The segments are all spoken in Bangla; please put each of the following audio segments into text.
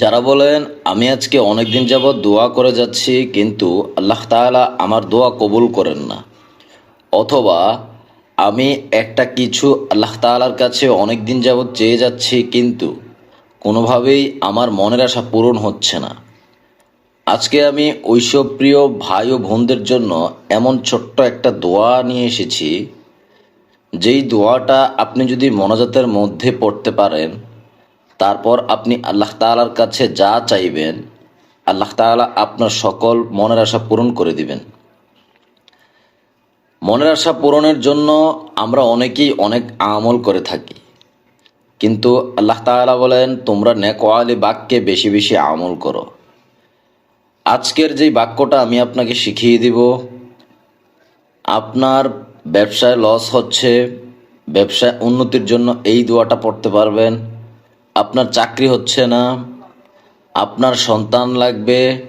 যারা বলেন, আমি আজকে অনেক দিন যাবৎ দোয়া করে যাচ্ছি, কিন্তু আল্লাহ তাআলা আমার দোয়া কবুল করেন না। অথবা, আমি একটা কিছু আল্লাহ তাআলার কাছে অনেক দিন যাবৎ চেয়ে যাচ্ছি, কিন্তু কোনোভাবেই আমার মনের আশা পূরণ হচ্ছে না। আজকে আমি ওইসব প্রিয় ভাই ও বোনদের জন্য এমন ছোট্ট একটা দোয়া নিয়ে এসেছি, যেই দোয়াটা আপনি যদি মনোজাতের মধ্যে পড়তে পারেন তারপর আপনি আল্লাহ তাআলার কাছে যা চাইবেন, আল্লাহ তাআলা আপনার সকল মনের আশা পূরণ করে দিবেন। মনের আশা পূরণের জন্য আমরা অনেকেই অনেক আমল করে থাকি। কিন্তু আল্লাহ তাআলা বলেন, তোমরা নেকওয়ালি বাক্যে বেশি বেশি আমল করো। আজকের যেই বাক্যটা আমি আপনাকে শিখিয়ে দিব, আপনার ব্যবসায় লস হচ্ছে, ব্যবসায় উন্নতির জন্য এই দোয়াটা পড়তে পারবেন। আপনার চাকরি হচ্ছে না, আপনার সন্তান লাগবে,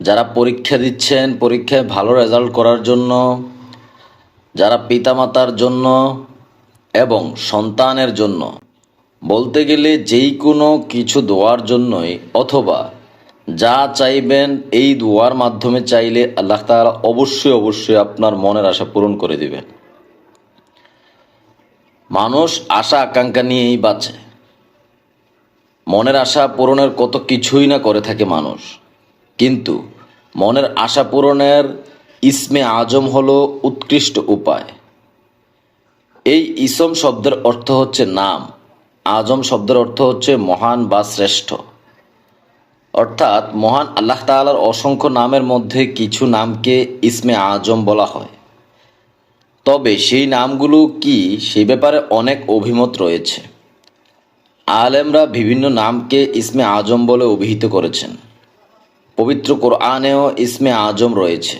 যারা পরীক্ষা দিচ্ছেন, পরীক্ষায় ভালো রেজাল্ট করার জন্য, যারা পিতামাতার জন্য এবং সন্তানের জন্য। বলতে গেলে যেই কোনো কিছু দোয়ার জন্যই অথবা যা চাইবেন এই দোয়ার মাধ্যমে চাইলে আল্লাহ তাআলা অবশ্যই অবশ্যই আপনার মনের আশা পূরণ করে দিবেন। মানুষ আশা, আকাঙ্ক্ষা নিয়েই বাঁচে। মনের আশা পূরণের কত কিছুই না করে থাকে মানুষ। কিন্তু মনের আশা পূরণের ইসমে আজম হলো উৎকৃষ্ট উপায়। এই ইসম শব্দের অর্থ হচ্ছে নাম, আজম শব্দের অর্থ হচ্ছে মহান বা শ্রেষ্ঠ। অর্থাৎ মহান আল্লাহ তাআলার অসংখ্য নামের মধ্যে কিছু নামকে ইসমে আজম বলা হয়। তবে সেই নামগুলো কি সেই ব্যাপারে অনেক অভিমত রয়েছে। আলেমরা বিভিন্ন নামকে ইসমে আজম বলে অভিহিত করেছেন। পবিত্র কোরআনেও ইসমে আজম রয়েছে।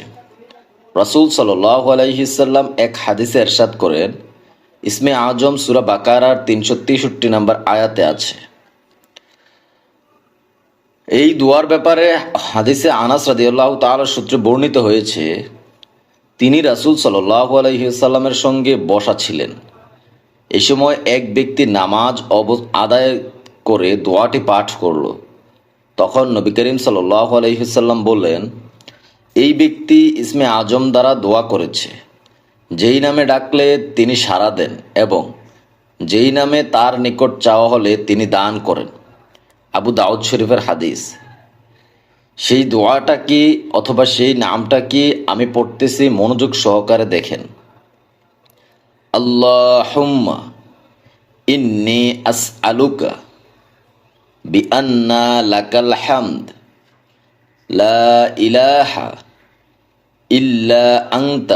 রসুল সাল্লাহ আলাইসাল্লাম এক হাদিসে এরশাদ করেন, ইসমে আজম সুরা বাকারার তিনশো তেষট্টি নম্বর আয়াতে আছে। এই দুয়ার ব্যাপারে হাদিসে আনাস রাদিয়াল্লাহু তাআলার সূত্রে বর্ণিত হয়েছে, তিনি রাসূল সাল্লাল্লাহু আলাইহি সাল্লামের সঙ্গে বসা ছিলেন। এই সময় এক ব্যক্তি নামাজ অব- আদায় করে দোয়াটি পাঠ করল। তখন নবী করিম সাল্লাল্লাহু আলাইহি সাল্লাম বললেন, এই ব্যক্তি ইসমে আজম দ্বারা দোয়া করেছে। যেই নামে ডাকলে তিনি সাড়া দেন এবং যেই নামে তার নিকট চাওয়া হলে তিনি দান করেন। আবু দাউদ শরীফের হাদিস। সেই দোয়াটা কি অথবা সেই নামটা কি আমি পড়তেছি মনোযোগ সহকারে দেখেন। اللهم إني أسألك بأن لك الحمد. لا إله إلا أنت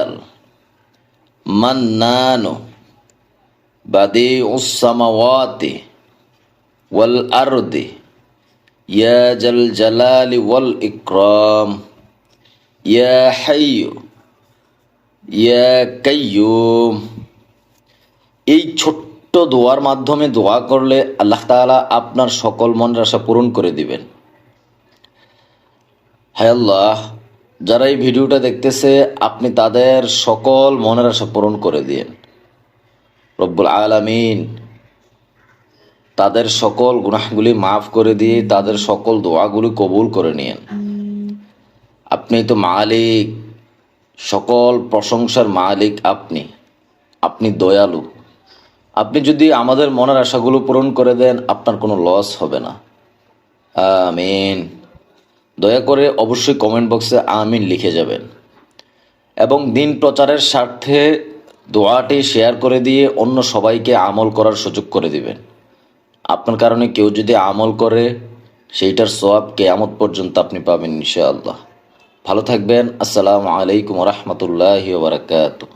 منان بديع السماوات والأرض. يا جل جلال والإكرام. يا حي. يا قيوم. এই ছোট্ট দোয়ার মাধ্যমে দোয়া করলে আল্লাহ তাআলা আপনার সকল মনের আশা পূরণ করে দিবেন। হায় আল্লাহ, যারা এই ভিডিওটা দেখতেছে, আপনি তাদের সকল মনের আশা পূরণ করে দিন রব্বুল আলামিন তাদের সকল গুনাহগুলি মাফ করে দিয়ে তাদের সকল দোয়াগুলি কবুল করে নিয়েন। আপনি তো মালিক, সকল প্রশংসার মালিক আপনি। আপনি দয়ালু। আপনি যদি আমাদের মনের আশাগুলো পূরণ করে দেন, আপনার কোনো লস হবে না। আমিন। দয়া করে অবশ্যই কমেন্ট বক্সে আমিন লিখে যাবেন। এবং দিন প্রচারের স্বার্থে দোয়াটি শেয়ার করে দিয়ে অন্য সবাইকে আমল করার সুযোগ করে দিবেন। আপনার কারণে কেউ যদি আমল করে, সেইটার সোয়াব কেয়ামত পর্যন্ত আপনি পাবেন ইনশাআল্লাহ। ভালো থাকবেন। আসসালামু আলাইকুম রহমতুল্লাহ বারাকাতুহ।